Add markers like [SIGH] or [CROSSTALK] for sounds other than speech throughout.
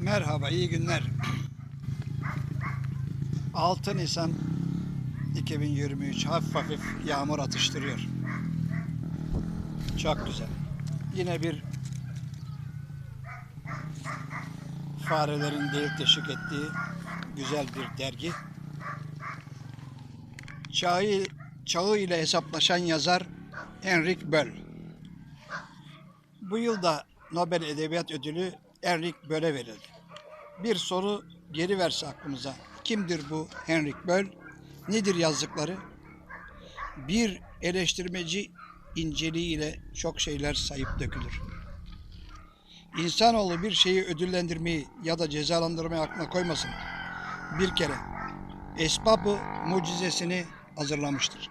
Merhaba, iyi günler. 6 Nisan 2023 hafif hafif yağmur atıştırıyor. Çok güzel. Yine bir farelerin delik deşik ettiği güzel bir dergi. Çağı, çağı ile hesaplaşan yazar Henrik Böll. Bu yılda Nobel Edebiyat Ödülü Henrik Böll'e verildi. Bir soru geri verse aklımıza. Kimdir bu Henrik Böll? Nedir yazdıkları? Bir eleştirmeci inceliğiyle çok şeyler sayıp dökülür. İnsanoğlu bir şeyi ödüllendirmeyi ya da cezalandırmayı aklına koymasın. Bir kere esbabı mucizesini hazırlamıştır.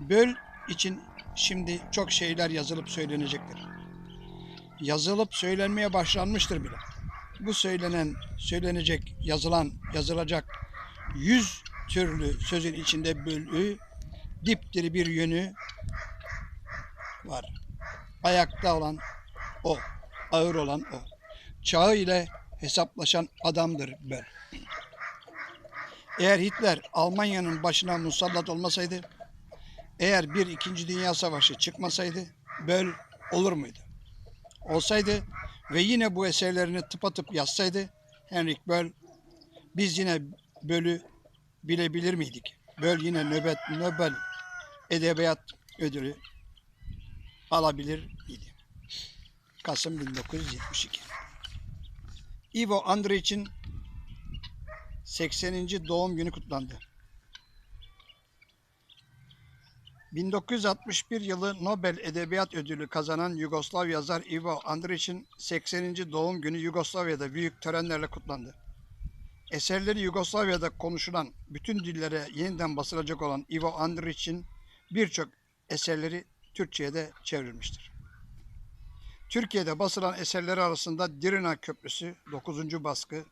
Böl için şimdi çok şeyler yazılıp söylenecektir. Yazılıp söylenmeye başlanmıştır bile. Bu söylenen, söylenecek, yazılan, yazılacak yüz türlü sözün içinde bölü, dipdiri bir yönü var. Ayakta olan o, ağır olan o. Çağı ile hesaplaşan adamdır Böl. Eğer Hitler Almanya'nın başına musallat olmasaydı, eğer bir İkinci Dünya Savaşı çıkmasaydı Böl olur muydu? Olsaydı ve yine bu eserlerini tıpatıp yazsaydı Henrik Böll biz yine Böl'ü bilebilir miydik? Böll yine nöbet, Nobel Edebiyat Ödülü alabilir miydi? Kasım 1972. Ivo Andrić'in 80. doğum günü kutlandı. 1961 yılı Nobel Edebiyat Ödülü kazanan Yugoslav yazar Ivo Andrić'in 80. doğum günü Yugoslavya'da büyük törenlerle kutlandı. Eserleri Yugoslavya'da konuşulan bütün dillere yeniden basılacak olan Ivo Andrić'in birçok eserleri Türkçe'ye çevrilmiştir. Türkiye'de basılan eserleri arasında Dirina Köprüsü 9. baskı,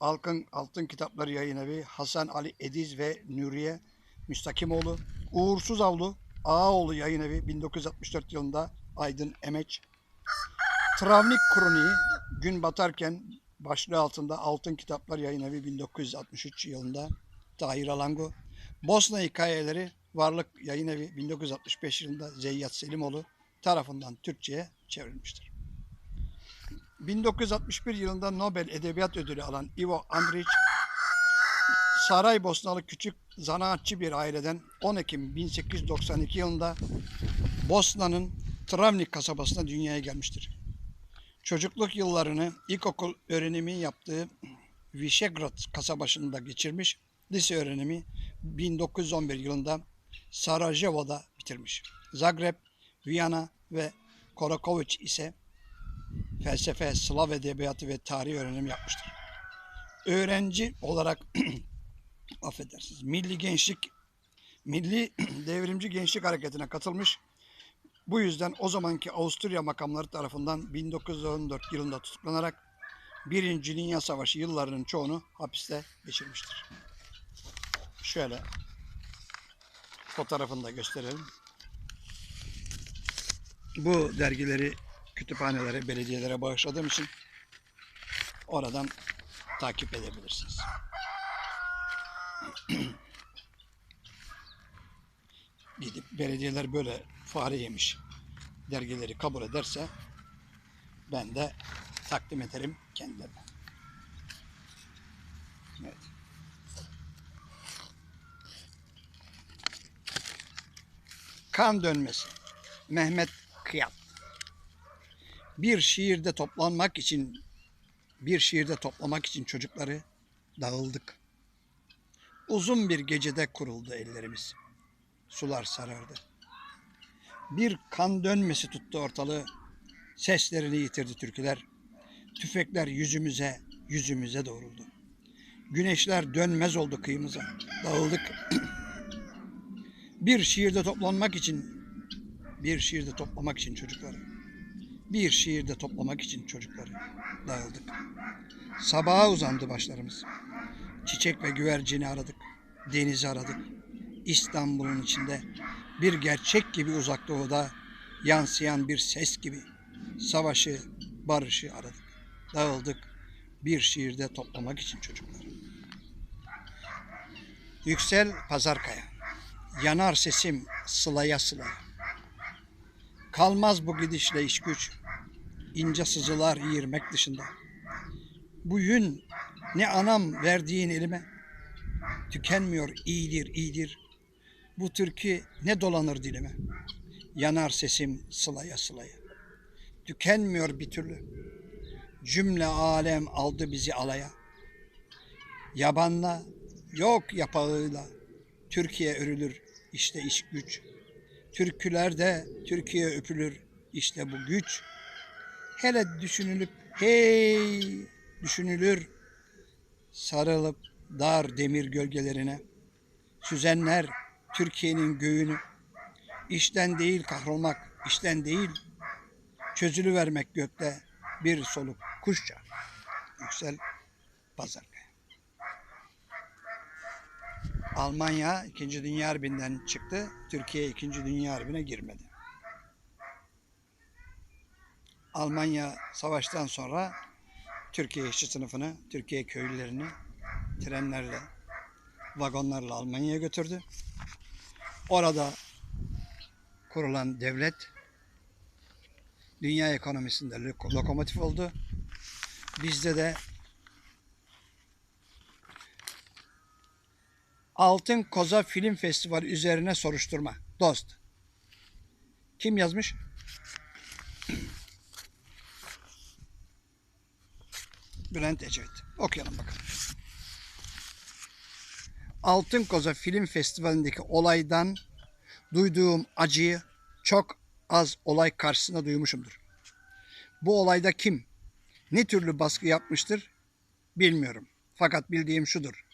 Altın, Altın Kitapları Yayın Evi, Hasan Ali Ediz ve Nuriye Müstakimoğlu, Uğursuz Avlu, Ağaoğlu Yayın Evi 1964 yılında Aydın Emeç, Travnik Kroniği Gün Batarken başlığı altında Altın Kitaplar Yayın Evi 1963 yılında Tahir Alango, Bosna Hikayeleri Varlık Yayın Evi 1965 yılında Zeyyat Selimoğlu tarafından Türkçe'ye çevrilmiştir. 1961 yılında Nobel Edebiyat Ödülü alan Ivo Andrić, Saraybosnalı küçük zanaatçı bir aileden 10 Ekim 1892 yılında Bosna'nın Travnik kasabasına dünyaya gelmiştir. Çocukluk yıllarını ilkokul öğrenimi yaptığı Visegrad kasabasında geçirmiş, lise öğrenimi 1911 yılında Sarajevo'da bitirmiş. Zagreb, Viyana ve Karakoviç ise felsefe, Slav edebiyatı ve tarih öğrenimi yapmıştır. Öğrenci olarak [CLEARS THROAT] affedersiniz, Milli Gençlik Milli [CLEARS THROAT] Devrimci Gençlik Hareketi'ne katılmış. Bu yüzden o zamanki Avusturya makamları tarafından 1914 yılında tutuklanarak Birinci Dünya Savaşı yıllarının çoğunu hapiste geçirmiştir. Şöyle fotoğrafını da gösterelim. Bu dergileri kütüphanelere, belediyelere bağışladığım için oradan takip edebilirsiniz. [CLEARS THROAT] Gidip belediyeler böyle fare yemiş dergileri kabul ederse ben de takdim ederim kendilerine. Evet. Kan dönmesi. Mehmet Kıyat. Bir şiirde toplanmak için bir şiirde toplamak için çocukları dağıldık. Uzun bir gecede kuruldu ellerimiz. Sular sarardı. Bir kan dönmesi tuttu ortalığı. Seslerini yitirdi türküler. Tüfekler yüzümüze, yüzümüze doğruldu. Güneşler dönmez oldu kıyımıza. Dağıldık. [CLEARS THROAT] bir şiirde toplanmak için, bir şiirde toplamak için çocukları. Bir şiirde toplamak için çocukları. Dağıldık. Sabaha uzandı başlarımız. Çiçek ve güvercini aradık. Denizi aradık. İstanbul'un içinde bir gerçek gibi uzak doğuda yansıyan bir ses gibi savaşı, barışı aradık. dağıldık bir şiirde toplamak için çocuklar. Yüksel Pazarkaya, yanar sesim sılaya sılaya. Kalmaz bu gidişle iş güç, ince sızılar yiyirmek dışında. Bu yün ne anam verdiğin elime, tükenmiyor iyidir iyidir. Bu türkü ne dolanır dilime, yanar sesim sılaya sılaya. Tükenmiyor bir türlü, cümle alem aldı bizi alaya. Yabanla, yok yapağıyla, Türkiye örülür işte iş güç. Türkülerde Türkiye öpülür işte bu güç. Hele düşünülüp hey düşünülür sarılıp dar demir gölgelerine. Süzenler Türkiye'nin göğünü. İşten değil kahrolmak, işten değil çözülü vermek gökte bir soluk kuşça. Yüksel Pazarkaya. Almanya 2. Dünya Harbi'nden çıktı. Türkiye 2. Dünya Harbi'ne girmedi. Almanya savaştan sonra Türkiye işçi sınıfını, Türkiye köylülerini trenlerle, vagonlarla Almanya'ya götürdü. Orada kurulan devlet dünya ekonomisinde lok- lokomotif oldu. Bizde de Altın Koza Film Festivali üzerine soruşturma. Dost. Kim yazmış? Bülent Ecevit. Okuyalım bakalım. Altın Koza Film Festivali'ndeki olaydan duyduğum acıyı çok az olay karşısında duymuşumdur. Bu olayda kim, ne türlü baskı yapmıştır bilmiyorum. Fakat bildiğim şudur.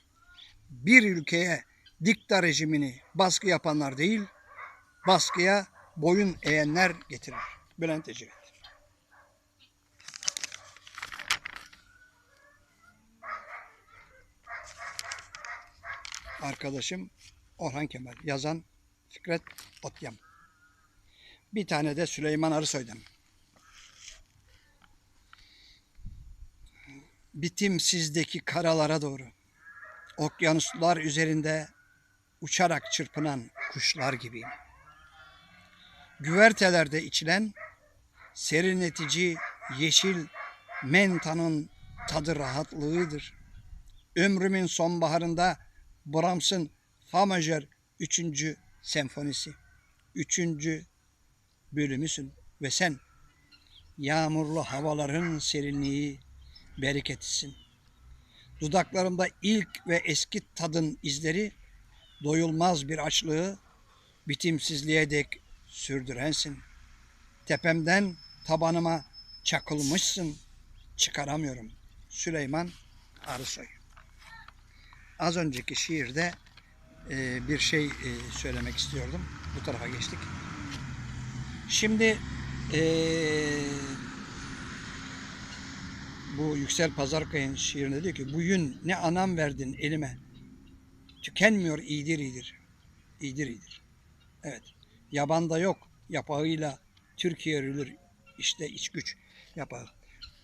Bir ülkeye dikta rejimini baskı yapanlar değil, baskıya boyun eğenler getirir. Bülent Ecevit. Arkadaşım Orhan Kemal. Yazan Fikret Otyam. Bir tane de Süleyman Arısoy'dan. Bitimsizdeki karalara doğru. Okyanuslar üzerinde uçarak çırpınan kuşlar gibiyim. Güvertelerde içilen serinletici yeşil mentanın tadı rahatlığıdır. Ömrümün sonbaharında Brahms'ın Fa majör 3. senfonisi. 3. bölümüsün ve sen yağmurlu havaların serinliği bereketisin. Dudaklarımda ilk ve eski tadın izleri doyulmaz bir açlığı bitimsizliğe dek sürdürensin. Tepemden tabanıma çakılmışsın, çıkaramıyorum. Süleyman Arısoy. Az önceki şiirde e, bir şey e, söylemek istiyordum. Bu tarafa geçtik. Şimdi e, bu Yüksel Pazarkaya'nın şiirinde diyor ki bu yün ne anam verdin elime tükenmiyor iyidir iyidir. İyidir iyidir. Evet. Yabanda yok. Yapağıyla Türkiye örülür. İşte iç güç yapağı.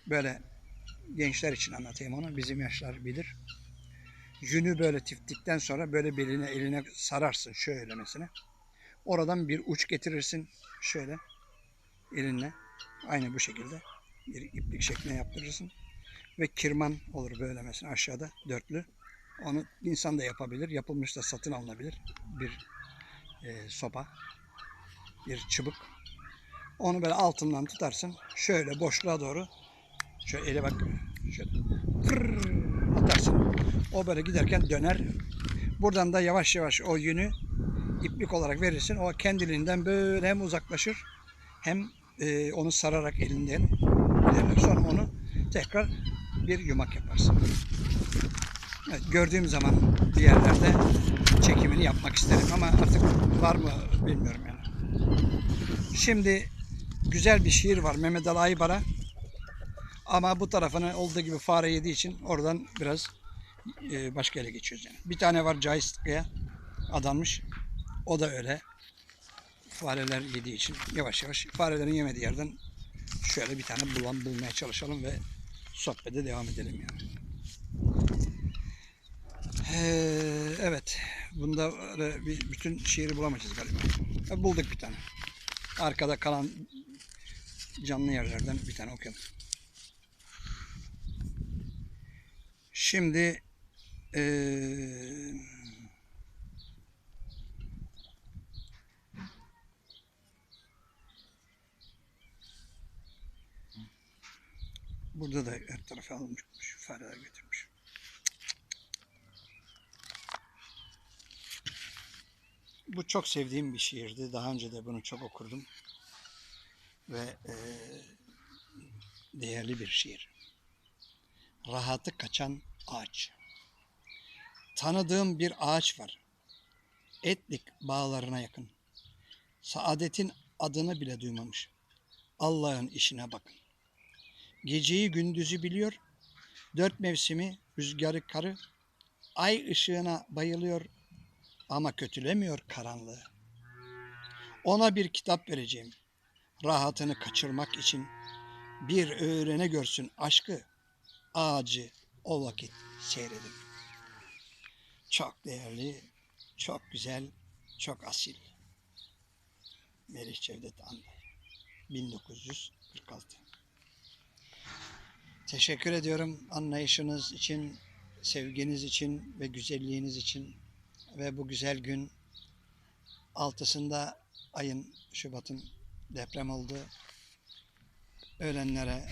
Böyle gençler için anlatayım onu. Bizim yaşlar bilir. Yünü böyle tiftikten sonra böyle beline eline sararsın şöyle mesela. Oradan bir uç getirirsin şöyle elinle. Aynı bu şekilde bir iplik şekline yaptırırsın. Ve kirman olur böyle mesela aşağıda dörtlü. Onu insan da yapabilir. Yapılmış da satın alınabilir. Bir e, sopa, bir çubuk. Onu böyle altından tutarsın. Şöyle boşluğa doğru şöyle ele bak şöyle pırr atarsın. O böyle giderken döner. Buradan da yavaş yavaş o yünü iplik olarak verirsin. O kendiliğinden böyle hem uzaklaşır hem e, onu sararak elinden ilerler. Sonra onu tekrar bir yumak yaparsın. Evet, gördüğüm zaman bir yerlerde çekimini yapmak isterim ama artık var mı bilmiyorum yani. Şimdi güzel bir şiir var Mehmet Ali Aybar'a. Ama bu tarafını olduğu gibi fare yediği için oradan biraz e, başka yere geçiyoruz yani. Bir tane var Cahit Sıtkı'ya adanmış. O da öyle. Fareler yediği için yavaş yavaş farelerin yemediği yerden şöyle bir tane bulan bulmaya çalışalım ve sohbete devam edelim yani. Ee, evet. Bunda bir, bütün şiiri bulamayacağız galiba. Bulduk bir tane. Arkada kalan canlı yerlerden bir tane okuyalım. Şimdi ee, burada da her tarafa alınmış. Fareler götürmüş. Bu çok sevdiğim bir şiirdi. Daha önce de bunu çok okurdum. Ve eee, değerli bir şiir. Rahatı kaçan ağaç. Tanıdığım bir ağaç var. Etlik bağlarına yakın. Saadetin adını bile duymamış. Allah'ın işine bakın. Geceyi gündüzü biliyor. Dört mevsimi, rüzgarı karı. Ay ışığına bayılıyor ama kötülemiyor karanlığı. Ona bir kitap vereceğim. Rahatını kaçırmak için bir öğrene görsün aşkı. Ağacı o vakit seyredin. Çok değerli, çok güzel, çok asil. Melih Cevdet Anday. 1946. Teşekkür ediyorum anlayışınız için, sevginiz için ve güzelliğiniz için ve bu güzel gün altısında ayın Şubat'ın deprem oldu. Ölenlere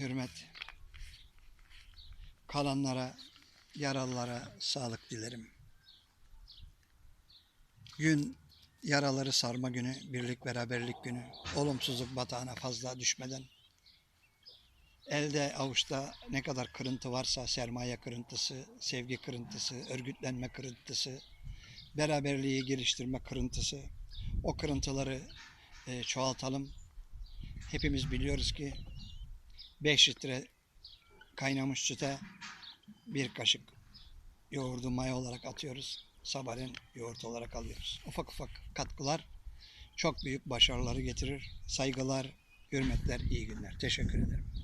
hürmet, kalanlara, yaralılara sağlık dilerim. Gün yaraları sarma günü, birlik beraberlik günü, olumsuzluk batağına fazla düşmeden elde avuçta ne kadar kırıntı varsa sermaye kırıntısı, sevgi kırıntısı, örgütlenme kırıntısı, beraberliği geliştirme kırıntısı o kırıntıları e, çoğaltalım. Hepimiz biliyoruz ki 5 litre kaynamış süte bir kaşık yoğurdu maya olarak atıyoruz. Sabahleyin yoğurt olarak alıyoruz. Ufak ufak katkılar çok büyük başarıları getirir. Saygılar, hürmetler, iyi günler. Teşekkür ederim.